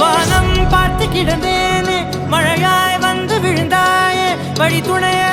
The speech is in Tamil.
வானம் பார்த்து கிடந்தேனே மழையாய் வந்து விழுந்தாயே வழி துணையே